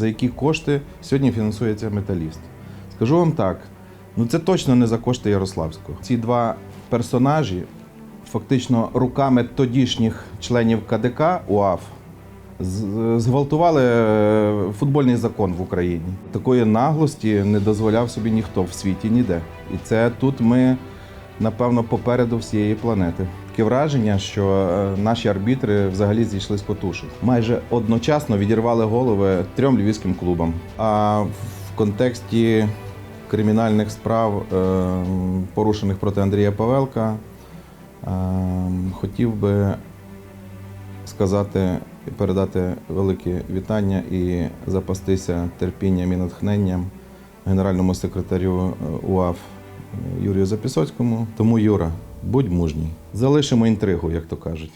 За які кошти сьогодні фінансується металіст? Скажу вам так: ну це точно не за кошти Ярославського. Ці два персонажі, фактично руками тодішніх членів КДК УАФ, зґвалтували е, футбольний закон в Україні. Такої наглості не дозволяв собі ніхто в світі ніде. І це тут ми, напевно, попереду всієї планети. Таке враження, що е, наші арбітри взагалі зійшли з котушок. Майже одночасно відірвали голови трьом львівським клубам. А в контексті кримінальних справ, е, порушених проти Андрія Павелка, е, хотів би сказати і передати велике вітання і запастися терпінням і натхненням генеральному секретарю УАФ Юрію Запісоцькому. Тому, Юра, будь мужній. Залишимо інтригу, як то кажуть.